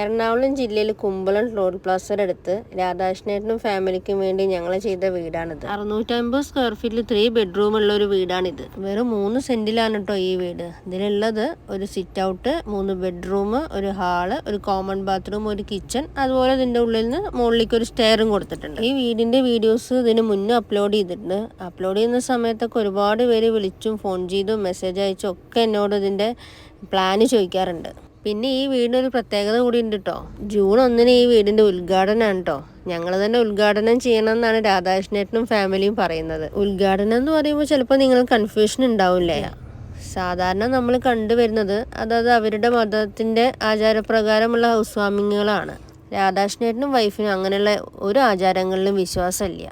എറണാകുളം ജില്ലയിൽ കുമ്പളം ടോൾ പ്ലാസയുടെ രാധാകൃഷ്ണേട്ടനും ഫാമിലിക്കും വേണ്ടി ഞങ്ങൾ ചെയ്ത വീടാണിത്. അറുന്നൂറ്റമ്പത് സ്ക്വയർ ഫീറ്റിൽ ത്രീ ബെഡ്റൂം ഉള്ള ഒരു വീടാണിത്. വെറും മൂന്ന് സെന്റിലാണ് കേട്ടോ ഈ വീട്. ഇതിലുള്ളത് ഒരു സിറ്റ് ഔട്ട് മൂന്ന് ബെഡ്റൂം ഒരു ഹാൾ ഒരു കോമൺ ബാത്റൂം ഒരു കിച്ചൺ അതുപോലെ ഇതിന്റെ ഉള്ളിൽ നിന്ന് മുകളിലേക്ക് ഒരു സ്റ്റെയറും കൊടുത്തിട്ടുണ്ട്. ഈ വീടിന്റെ വീഡിയോസ് ഇതിന് മുന്നേ അപ്ലോഡ് ചെയ്തിട്ടുണ്ട്. അപ്ലോഡ് ചെയ്യുന്ന സമയത്തൊക്കെ ഒരുപാട് പേര് വിളിച്ചും ഫോൺ ചെയ്തും മെസ്സേജ് അയച്ചും ഒക്കെ എന്നോട് ഇതിന്റെ പ്ലാന് ചോദിക്കാറുണ്ട്. പിന്നെ ഈ വീടിന് ഒരു പ്രത്യേകത കൂടി ഉണ്ട് കേട്ടോ ജൂൺ ഒന്നിന് ഈ വീടിന്റെ ഉദ്ഘാടനമാണ് കേട്ടോ ഞങ്ങൾ തന്നെ ഉദ്ഘാടനം ചെയ്യണം എന്നാണ് രാധാകൃഷ്ണേട്ടനും ഫാമിലിയും പറയുന്നത്. ഉദ്ഘാടനം എന്ന് പറയുമ്പോൾ ചിലപ്പോൾ നിങ്ങൾ കൺഫ്യൂഷൻ ഉണ്ടാവില്ലേ? സാധാരണ നമ്മൾ കണ്ടുവരുന്നത് അതായത് അവരുടെ മതത്തിന്റെ ആചാരപ്രകാരമുള്ള ഹൗസ് വാമിങ്ങുകളാണ് രാധാകൃഷ്ണേട്ടനും വൈഫിനും അങ്ങനെയുള്ള ഒരു ആചാരങ്ങളിലും വിശ്വാസമില്ല.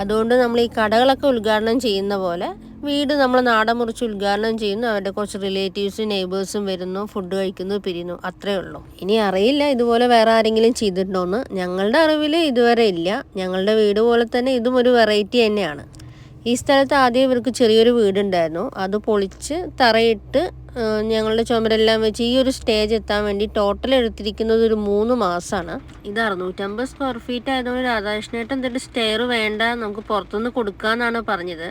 അതുകൊണ്ട് നമ്മൾ ഈ കടകളൊക്കെ ഉദ്ഘാടനം ചെയ്യുന്ന പോലെ വീട് നമ്മൾ നാടൻ മുറിച്ച് ഉദ്ഘാടനം ചെയ്യുന്നു. അവരുടെ കുറച്ച് റിലേറ്റീവ്സും നെയ്ബേഴ്സും വരുന്നു. ഫുഡ് കഴിക്കുന്നു പിരിയുന്നു. അത്രേ ഉള്ളൂ. ഇനി അറിയില്ല ഇതുപോലെ വേറെ ആരെങ്കിലും ചെയ്തിട്ടുണ്ടോന്ന്. ഞങ്ങളുടെ അറിവിൽ ഇതുവരെ ഇല്ല. ഞങ്ങളുടെ വീട് പോലെ തന്നെ ഇതും ഒരു വെറൈറ്റി തന്നെയാണ്. ഈ സ്ഥലത്ത് ആദ്യം ഇവർക്ക് ചെറിയൊരു വീടുണ്ടായിരുന്നു. അത് പൊളിച്ച് തറയിട്ട് ഞങ്ങളുടെ ചുമരെല്ലാം വെച്ച് ഈ ഒരു സ്റ്റേജ് എത്താൻ വേണ്ടി ടോട്ടൽ എടുത്തിരിക്കുന്നത് ഒരു മൂന്ന് മാസമാണ് ഇത് അറുന്നൂറ്റമ്പത് സ്ക്വയർ ഫീറ്റ് ആയതുകൊണ്ട് രാധാകൃഷ്ണേട്ടൻ എന്തൊരു സ്റ്റെയർ വേണ്ട നമുക്ക് പുറത്തുനിന്ന് കൊടുക്കാമെന്നാണ് പറഞ്ഞത്.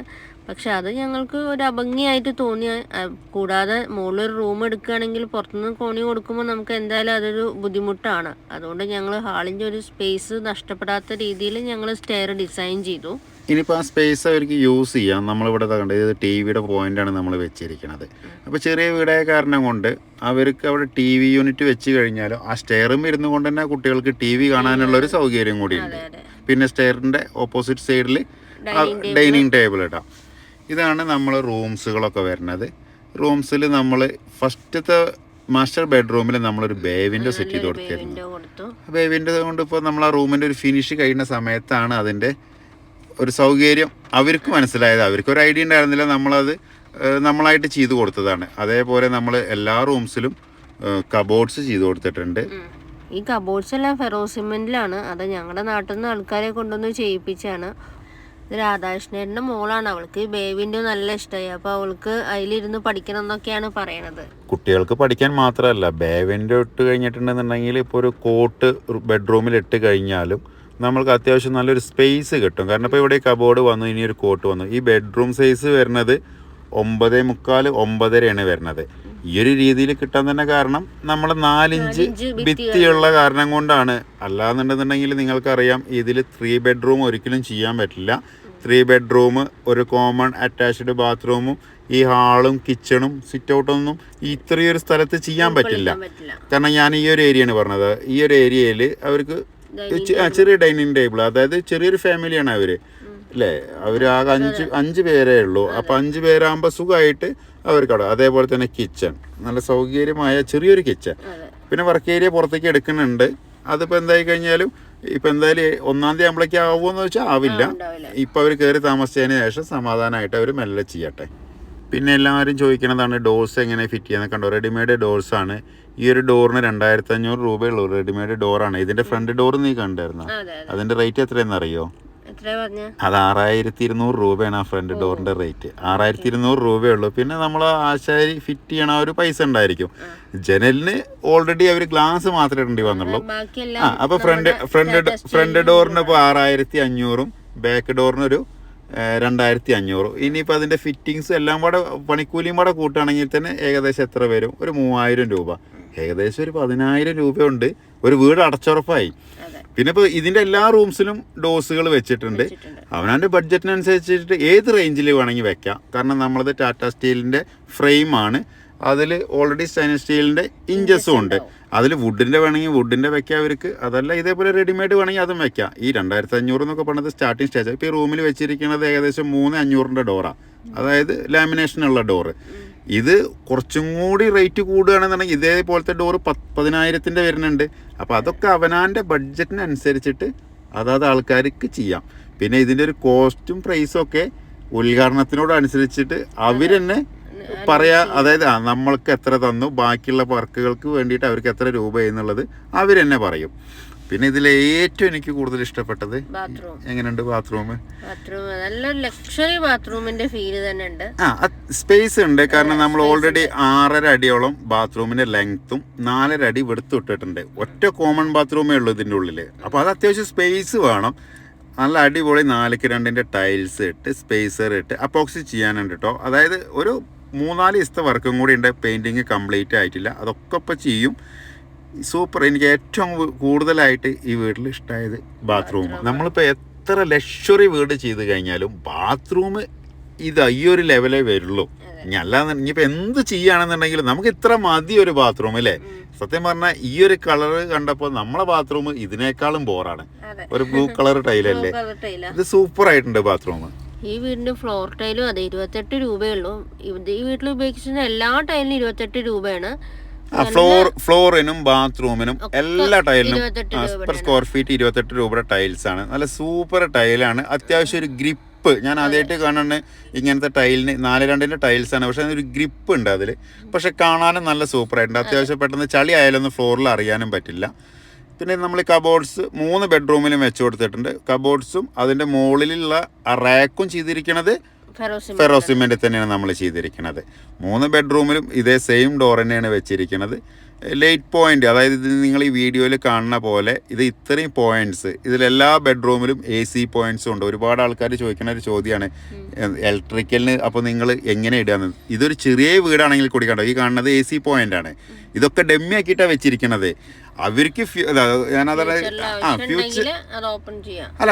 പക്ഷെ അത് ഞങ്ങൾക്ക് ഒരു അഭംഗിയായിട്ട് തോന്നിയ കൂടാതെ മുകളിൽ ഒരു റൂം എടുക്കുകയാണെങ്കിൽ പുറത്തുനിന്ന് കോണി കൊടുക്കുമ്പോൾ നമുക്ക് എന്തായാലും അതൊരു ബുദ്ധിമുട്ടാണ്. അതുകൊണ്ട് ഞങ്ങൾ ഹാളിന്റെ ഒരു സ്പേസ് നഷ്ടപ്പെടാത്ത രീതിയിൽ ഞങ്ങൾ സ്റ്റെയർ ഡിസൈൻ ചെയ്തു. ഇനിയിപ്പോൾ ആ സ്പേസ് അവർക്ക് യൂസ് ചെയ്യാം. നമ്മളിവിടെ കണ്ടത് ഇത് ടി വിയുടെ പോയിന്റാണ് നമ്മൾ വെച്ചിരിക്കുന്നത് അപ്പോൾ ചെറിയ വീടായ കാരണം കൊണ്ട് അവർക്ക് അവിടെ ടി വി യൂണിറ്റ് വെച്ച് കഴിഞ്ഞാലും ആ സ്റ്റെയറും ഇരുന്നു കൊണ്ട് തന്നെ കുട്ടികൾക്ക് ടി വി കാണാനുള്ള ഒരു സൗകര്യം കൂടിയുണ്ട്. പിന്നെ സ്റ്റെയറിന്റെ ഓപ്പോസിറ്റ് സൈഡിൽ ഡൈനിങ് ടേബിൾ ഇടാം. ഇതാണ് നമ്മൾ റൂംസുകളൊക്കെ വരുന്നത്. റൂംസിൽ നമ്മൾ ഫസ്റ്റത്തെ മാസ്റ്റർ ബെഡ്റൂമിൽ നമ്മളൊരു ബേ വിൻഡോ സെറ്റ് ചെയ്ത് കൊടുത്തിരുന്നു ബേവിന്റെ കൊണ്ട് ഇപ്പോൾ നമ്മൾ ആ റൂമിന്റെ ഒരു ഫിനിഷ് കഴിയുന്ന സമയത്താണ് അതിന്റെ ഒരു സൗകര്യം. അവർക്ക് മനസ്സിലായത്. അവർക്ക് ഒരു ഐഡിയ ഉണ്ടായിരുന്നില്ല. നമ്മളത് നമ്മളായിട്ട് ചെയ്തു കൊടുത്തതാണ്. അതേപോലെ നമ്മൾ എല്ലാ റൂംസിലും കബോർഡ്സ് ചെയ്തു കൊടുത്തിട്ടുണ്ട്. ഈ കബോർഡ്സ് എല്ലാം ഫെറോസിമെന്റിലാണ് അത് ഞങ്ങളുടെ നാട്ടിൽ നിന്ന് ആൾക്കാരെ കൊണ്ടുവന്ന് ചെയ്യിപ്പിച്ചാണ്. രാധാകൃഷ്ണേട്ടന്റെ മോളാണ്. അവൾക്ക് ബേബിന്റെ ബേബിന്റെ നല്ല ഇഷ്ടമായി. അപ്പോൾ അവൾക്ക് അതിലിരുന്ന് പഠിക്കണം എന്നൊക്കെയാണ് പറയണത്. കുട്ടികൾക്ക് പഠിക്കാൻ മാത്രമല്ല ബേവിന്റെ ഇട്ട് കഴിഞ്ഞിട്ടുണ്ടെന്നുണ്ടെങ്കിൽ ഇപ്പോൾ ഒരു കോട്ട് ബെഡ്റൂമിൽ ഇട്ട് കഴിഞ്ഞാലും നമ്മൾക്ക് അത്യാവശ്യം നല്ലൊരു സ്പേസ് കിട്ടും. കാരണം ഇപ്പോൾ ഇവിടെ കബോർഡ് വന്നു ഇനി ഒരു കോട്ട് വന്നു. ഈ ബെഡ്റൂം സൈസ് വരുന്നത് ഒമ്പതേ മുക്കാൽ ഒമ്പതരയാണ് വരുന്നത്. ഈ ഒരു രീതിയിൽ കിട്ടാൻ തന്നെ കാരണം നമ്മൾ നാലിഞ്ച് ഭിത്തിയുള്ള കാരണം കൊണ്ടാണ്. അല്ലാന്നുണ്ടെന്നുണ്ടെങ്കിൽ നിങ്ങൾക്കറിയാം ഇതിൽ ത്രീ ബെഡ്റൂം ഒരിക്കലും ചെയ്യാൻ പറ്റില്ല. ത്രീ ബെഡ്റൂം ഒരു കോമൺ അറ്റാച്ച്ഡ് ബാത്റൂമും ഈ ഹാളും കിച്ചണും സിറ്റ് ഔട്ടൊന്നും ഇത്രയൊരു സ്ഥലത്ത് ചെയ്യാൻ പറ്റില്ല. കാരണം ഞാൻ ഈ ഒരു ഏരിയയാണ് പറഞ്ഞത്. ഈ ഒരു ഏരിയയിൽ അവർക്ക് ചെറിയ ഡൈനിങ് ടേബിൾ അതായത് ചെറിയൊരു ഫാമിലിയാണ് അവർ. അല്ലേ അവർ ആകെ അഞ്ച് അഞ്ച് പേരേ ഉള്ളൂ. അപ്പൊ അഞ്ച് പേരാകുമ്പോൾ സുഖമായിട്ട് അവർക്ക് അവിടെ അതേപോലെ തന്നെ കിച്ചൺ നല്ല സൗകര്യമായ ചെറിയൊരു കിച്ചൺ പിന്നെ വർക്ക് ഏരിയ പുറത്തേക്ക് എടുക്കുന്നുണ്ട്. അതിപ്പോൾ എന്തായി കഴിഞ്ഞാലും ഇപ്പം എന്തായാലും ഒന്നാം തീയതി അമ്പളക്ക് ആവുമെന്ന് വെച്ചാൽ ആവില്ല. ഇപ്പം അവർ കയറി താമസിച്ചതിന് ശേഷം സമാധാനമായിട്ട് അവർ മെല്ലെ ചെയ്യട്ടെ. പിന്നെ എല്ലാവരും ചോദിക്കുന്നതാണ് ഡോർസ് എങ്ങനെ ഫിറ്റ് ചെയ്യുന്നത് കണ്ടോ? റെഡിമെയ്ഡ് ഡോർസ് ആണ്. ഈ ഒരു ഡോറിന് രണ്ടായിരത്തി അഞ്ഞൂറ് രൂപയുള്ളൂ റെഡിമെയ്ഡ് ഡോറാണ് ഇതിന്റെ ഫ്രണ്ട് ഡോർ നീ കണ്ടായിരുന്നോ? അതെ അതെ. അതിന്റെ റേറ്റ് എത്രയെന്ന് അറിയോ അത് ആറായിരത്തി ഇരുന്നൂറ് രൂപയാണ് ആ ഫ്രണ്ട് ഡോറിന്റെ റേറ്റ് ആറായിരത്തി ഇരുന്നൂറ് രൂപയുള്ളൂ. പിന്നെ നമ്മൾ ആശാരി ഫിറ്റ് ചെയ്യണ ഒരു പൈസ ഉണ്ടായിരിക്കും. ജനലിന് ഓൾറെഡി അവർ ഗ്ലാസ് മാത്രമേ ഇടേണ്ടി വന്നുള്ളൂ. ആ അപ്പൊ ഫ്രണ്ട് ഫ്രണ്ട് ഫ്രണ്ട് ഡോറിന് ഇപ്പോൾ ആറായിരത്തി അഞ്ഞൂറും ബാക്ക് ഡോറിന് ഒരു രണ്ടായിരത്തി അഞ്ഞൂറ് ഇനിയിപ്പോൾ അതിന്റെ ഫിറ്റിങ്സ് എല്ലാം കൂടെ പണിക്കൂലിയും കൂടെ കൂട്ടുകയാണെങ്കിൽ തന്നെ ഏകദേശം എത്ര വരും? ഒരു മൂവായിരം രൂപ. ഏകദേശം ഒരു പതിനായിരം രൂപയുണ്ട്. ഒരു വീട് അടച്ചുറപ്പായി. പിന്നെ ഇപ്പോൾ ഇതിന്റെ എല്ലാ റൂംസിലും ഡോസുകൾ വെച്ചിട്ടുണ്ട്. അവനവന്റെ ബഡ്ജറ്റിനനുസരിച്ചിട്ട് ഏത് റേഞ്ചിൽ വേണമെങ്കിൽ വെക്കാം. കാരണം നമ്മളത് ടാറ്റ സ്റ്റീലിന്റെ ഫ്രെയിമാണ്. അതിൽ ഓൾറെഡി സ്റ്റൈനസ് സ്റ്റീലിന്റെ ഇഞ്ചസും ഉണ്ട്. അതിൽ വുഡിന്റെ വേണമെങ്കിൽ വുഡിന്റെ വെക്കാം അവർക്ക്. അതല്ല ഇതേപോലെ റെഡിമെയ്ഡ് വേണമെങ്കിൽ അതും വെക്കാം. ഈ രണ്ടായിരത്തി അഞ്ഞൂറ് എന്നൊക്കെ പറഞ്ഞത് സ്റ്റാർട്ടിങ് സ്റ്റേജ് ഇപ്പോൾ ഈ റൂമിൽ വെച്ചിരിക്കുന്നത് ഏകദേശം മൂന്ന് അഞ്ഞൂറിന്റെ ഡോറാണ് അതായത് ലാമിനേഷനുള്ള ഡോറ്. ഇത് കുറച്ചും കൂടി റേറ്റ് കൂടുകയാണെന്നുണ്ടെങ്കിൽ ഇതേപോലത്തെ ഡോറ് പത്ത് പതിനായിരത്തിന്റെ വരുന്നുണ്ട്. അപ്പോൾ അതൊക്കെ അവനാന്റെ ബഡ്ജറ്റിനനുസരിച്ചിട്ട് അതാത് ആൾക്കാർക്ക് ചെയ്യാം. പിന്നെ ഇതിന്റെ ഒരു കോസ്റ്റും പ്രൈസും ഒക്കെ ഉദ്ഘാടനത്തിനോട് അനുസരിച്ചിട്ട് അവർ തന്നെ പറയാ അതായത് ആ നമ്മൾക്ക് എത്ര തന്നു ബാക്കിയുള്ള വർക്കുകൾക്ക് വേണ്ടിയിട്ട് അവർക്ക് എത്ര രൂപ എന്നുള്ളത് അവർ തന്നെ പറയും. പിന്നെ ഇതിൽ ഏറ്റവും എനിക്ക് കൂടുതൽ ഇഷ്ടപ്പെട്ടത് എങ്ങനെയുണ്ട് ബാത്റൂം ബാത്റൂം ലക്ഷറി ബാത്റൂമിന്റെ ഫീൽ തന്നെ ഉണ്ട് ആ സ്പേസ് ഉണ്ട്. കാരണം നമ്മൾ ഓൾറെഡി ആറര അടിയോളം ബാത്റൂമിന്റെ ലെങ്ത്തും നാലര അടി വെടുത്ത് ഇട്ടിട്ടുണ്ട്. ഒറ്റ കോമൺ ബാത്റൂമേ ഉള്ളൂ ഇതിന്റെ ഉള്ളിൽ. അപ്പോൾ അത് അത്യാവശ്യം സ്പേസ് വേണം. നല്ല അടിപൊളി നാലുക്ക് രണ്ടിന്റെ ടൈൽസ് ഇട്ട് സ്പേസർ ഇട്ട് അപ്പോക്സി ചെയ്യാനുണ്ട് കേട്ടോ അതായത് ഒരു മൂന്നാൽ ദിവസത്തെ വർക്കും കൂടി ഉണ്ട്. പെയിന്റിങ് കംപ്ലീറ്റ് ആയിട്ടില്ല. അതൊക്കെ ഇപ്പോൾ ചെയ്യും. സൂപ്പർ. എനിക്ക് ഏറ്റവും കൂടുതലായിട്ട് ഈ വീട്ടിൽ ഇഷ്ടമായത് ബാത്റൂം നമ്മളിപ്പോൾ എത്ര ലക്ഷറി വീട് ചെയ്ത് കഴിഞ്ഞാലും ബാത്റൂം ഇത് ഈ ഒരു ലെവലേ വരുള്ളൂ. ഇനി അല്ലാതെ ഇനിയിപ്പോൾ എന്ത് ചെയ്യുകയാണെന്നുണ്ടെങ്കിലും നമുക്ക് ഇത്ര മതി ഒരു ബാത്റൂം അല്ലേ? സത്യം പറഞ്ഞാൽ ഈ ഒരു കളർ കണ്ടപ്പോൾ നമ്മളെ ബാത്റൂം ഇതിനേക്കാളും ബോറാണ് ഒരു ബ്ലൂ കളർ ടൈലല്ലേ ടൈല ഇത് സൂപ്പർ ആയിട്ടുണ്ട് ബാത്റൂം ഈ വീടിന്റെ ഫ്ലോർ ടൈലും അതെ ഇരുപത്തെട്ട് രൂപയുള്ളൂ ഈ വീട്ടിൽ ഉപയോഗിച്ചിരുന്ന എല്ലാ ടൈലിനും ഇരുപത്തെട്ട് രൂപയാണ്. ഫ്ലോർ ഫ്ലോറിനും ബാത്റൂമിനും എല്ലാ ടൈലിനും പെർ സ്ക്വയർ ഫീറ്റ് ഇരുപത്തെട്ട് രൂപയുടെ ടൈൽസ് ആണ്. നല്ല സൂപ്പർ ടൈലാണ് അത്യാവശ്യം ഒരു ഗ്രിപ്പ് ഞാൻ ആദ്യമായിട്ട് കാണുന്നത് ഇങ്ങനത്തെ ടൈലിന് നാല് രണ്ടിന്റെ ടൈൽസ് ആണ്. പക്ഷെ ഒരു ഗ്രിപ്പ് ഉണ്ട് അതിൽ പക്ഷെ കാണാനും നല്ല സൂപ്പർ ആയിട്ടുണ്ട്. അത്യാവശ്യം പെട്ടെന്ന് ചളി ആയാലൊന്നും ഫ്ലോറിൽ അറിയാനും പറ്റില്ല. പിന്നെ നമ്മൾ കബോർഡ്സ് മൂന്ന് ബെഡ്റൂമിലും വെച്ച് കൊടുത്തിട്ടുണ്ട്. കബോർഡ്സും അതിന്റെ മുകളിലുള്ള റാക്കും ചെയ്തിരിക്കുന്നത് ഫെറോസിം ഫെറോ സിമെന്റ് തന്നെയാണ് നമ്മൾ ചെയ്തിരിക്കുന്നത്. മൂന്ന് ബെഡ്റൂമിലും ഇതേ സെയിം ഡോർ തന്നെയാണ് വെച്ചിരിക്കുന്നത്. ലേറ്റ് പോയിന്റ് അതായത് ഇത് നിങ്ങൾ ഈ വീഡിയോയിൽ കാണുന്ന പോലെ ഇത് ഇത്രയും പോയിന്റ്സ് ഇതിലെല്ലാ ബെഡ്റൂമിലും എ സി പോയിന്റ്സും ഉണ്ട്. ഒരുപാട് ആൾക്കാർ ചോദിക്കുന്ന ഒരു ചോദ്യമാണ്. ഇലക്ട്രിക്കലിന് അപ്പോൾ നിങ്ങൾ എങ്ങനെ ഇടുകയെന്ന് ഇതൊരു ചെറിയ വീടാണെങ്കിൽ കൂടി കണ്ടോ? ഈ കാണുന്നത് എ സി പോയിന്റ് ആണ്. ഇതൊക്കെ ഡെമ്മി ആക്കിയിട്ടാണ് വെച്ചിരിക്കുന്നത്. അവർക്ക് ഞാനതല്ല ആ ഫ്യൂച്ചർ അത് ഓപ്പൺ ചെയ്യാം. അല്ല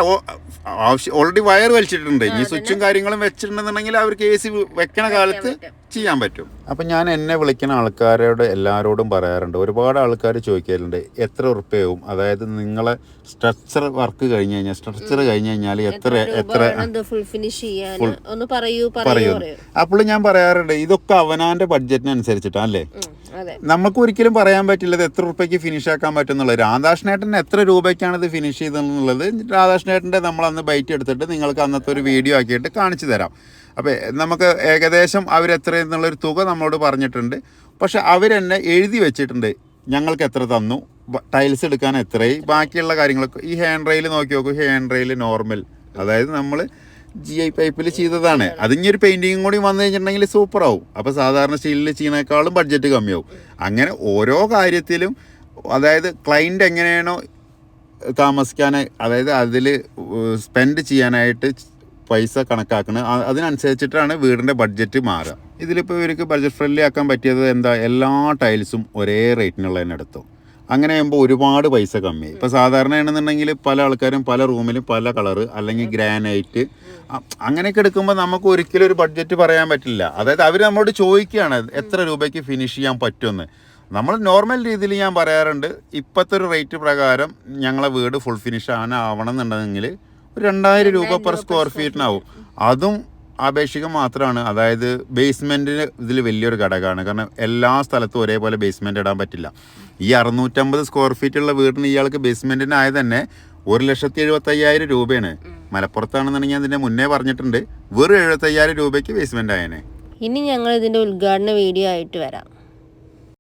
ആവശ്യം ഓൾറെഡി വയർ വലിച്ചിട്ടുണ്ട്. ഇനി സ്വിച്ചും കാര്യങ്ങളും വെച്ചിട്ടുണ്ടെന്നുണ്ടെങ്കിൽ അവർക്ക് എ സി വെക്കണ കാലത്ത് ചെയ്യാൻ പറ്റും. അപ്പം ഞാൻ എന്നെ വിളിക്കുന്ന ആൾക്കാരോട് എല്ലാവരോടും പറയാറുണ്ട്. ഒരുപാട് ആൾക്കാർ ചോദിക്കലുണ്ട് എത്ര ഉറുപ്പ്യവും? അതായത് നിങ്ങളെ സ്ട്രക്ചർ വർക്ക് കഴിഞ്ഞു കഴിഞ്ഞാൽ സ്ട്രക്ചർ കഴിഞ്ഞു കഴിഞ്ഞാൽ എത്ര എത്ര ഫുൾ ഫിനിഷ് ചെയ്യാൻ ഒന്ന് പറയൂ പറയൂ അപ്പോൾ ഞാൻ പറയാറുണ്ട് ഇതൊക്കെ അവനാന്റെ ബഡ്ജറ്റിനനുസരിച്ചിട്ടാണ് അല്ലേ? നമുക്ക് ഒരിക്കലും പറയാൻ പറ്റില്ല ഇത് എത്ര രൂപയ്ക്ക് ഫിനിഷ് ആക്കാൻ പറ്റുന്നുള്ളത്. രാധാകൃഷ്ണേട്ടൻ എത്ര രൂപയ്ക്കാണ് ഇത് ഫിനിഷ് ചെയ്തെന്നുള്ളത് രാധാകൃഷ്ണേട്ടന്റെ നമ്മൾ അന്ന് ബൈറ്റ് എടുത്തിട്ട് നിങ്ങൾക്ക് അന്നത്തെ ഒരു വീഡിയോ ആക്കിയിട്ട് കാണിച്ചു തരാം. അപ്പോൾ നമുക്ക് ഏകദേശം അവർ അവരെത്ര എന്നുള്ളൊരു തുക നമ്മളോട് പറഞ്ഞിട്ടുണ്ട്. പക്ഷെ അവരെന്നെ എഴുതി വെച്ചിട്ടുണ്ട്. ഞങ്ങൾക്ക് എത്ര തന്നു? ടൈൽസ് എടുക്കാൻ എത്രയായി? ബാക്കിയുള്ള കാര്യങ്ങളൊക്കെ ഈ ഹാൻഡ് റെയിൽ നോക്കി നോക്കൂ. ഹാൻഡ് റെയിൽ നോർമൽ അതായത് നമ്മൾ ജി ഐ പൈപ്പിൽ ചെയ്തതാണ്. അതിഞ്ഞൊരു ഒരു പെയിന്റിങ്ങും കൂടി വന്നു കഴിഞ്ഞിട്ടുണ്ടെങ്കിൽ സൂപ്പർ ആവും അപ്പോൾ സാധാരണ സ്റ്റീലിൽ ചെയ്യുന്നേക്കാളും ബഡ്ജറ്റ് കമ്മിയാവും. അങ്ങനെ ഓരോ കാര്യത്തിലും അതായത് ക്ലൈന്റ് എങ്ങനെയാണോ താമസിക്കാൻ അതായത് അതിൽ സ്പെൻഡ് ചെയ്യാനായിട്ട് പൈസ കണക്കാക്കുന്നത് അതിനനുസരിച്ചിട്ടാണ് വീടിന്റെ ബഡ്ജറ്റ് മാറുക. ഇതിലിപ്പോൾ ഇവർക്ക് ബഡ്ജറ്റ് ഫ്രണ്ട്ലി ആക്കാൻ പറ്റിയത് എന്താ? എല്ലാ ടൈൽസും ഒരേ റേറ്റിനുള്ള തന്നെ എടുത്തു. അങ്ങനെ ആകുമ്പോൾ ഒരുപാട് പൈസ കമ്മിയായി ഇപ്പോൾ സാധാരണയാണെന്നുണ്ടെങ്കിൽ പല ആൾക്കാരും പല റൂമിലും പല കളറ് അല്ലെങ്കിൽ ഗ്രാനൈറ്റ്. അങ്ങനെയൊക്കെ എടുക്കുമ്പോൾ നമുക്ക് ഒരിക്കലും ഒരു ബഡ്ജറ്റ് പറയാൻ പറ്റില്ല. അതായത് അവർ നമ്മളോട് ചോദിക്കുകയാണ് എത്ര രൂപയ്ക്ക് ഫിനിഷ് ചെയ്യാൻ പറ്റുമെന്ന്. നമ്മൾ നോർമൽ രീതിയിൽ ഞാൻ പറയാറുണ്ട് ഇപ്പോഴത്തെ ഒരു റേറ്റ് പ്രകാരം ഞങ്ങളെ വീട് ഫുൾ ഫിനിഷ് ആണ് ആവണം എന്നുണ്ടെങ്കിൽ ഒരു രണ്ടായിരം രൂപ പെർ സ്ക്വയർ ഫീറ്റിനാവും അതും ആപേക്ഷികം മാത്രമാണ് അതായത് ബേസ്മെന്റിന് ഇതിൽ വലിയൊരു ഘടകമാണ്. കാരണം എല്ലാ സ്ഥലത്തും ഒരേപോലെ ബേസ്മെന്റ് ഇടാൻ പറ്റില്ല. ഈ അറുന്നൂറ്റമ്പത് സ്ക്വയർ ഫീറ്റ് ഉള്ള വീടിന് ഇയാൾക്ക് ബേസ്മെന്റിനായത് തന്നെ ഒരു ലക്ഷത്തി എഴുപത്തയ്യായിരം രൂപയാണ്. മലപ്പുറത്താണെന്നുണ്ടെങ്കിൽ അതിന്റെ മുന്നേ പറഞ്ഞിട്ടുണ്ട്. വെറും എഴുപത്തയ്യായിരം രൂപയ്ക്ക് ബേസ്മെന്റ് ആയേനെ. ഇനി ഞങ്ങൾ ഇതിന്റെ ഉദ്ഘാടന വീഡിയോ ആയിട്ട് വരാം.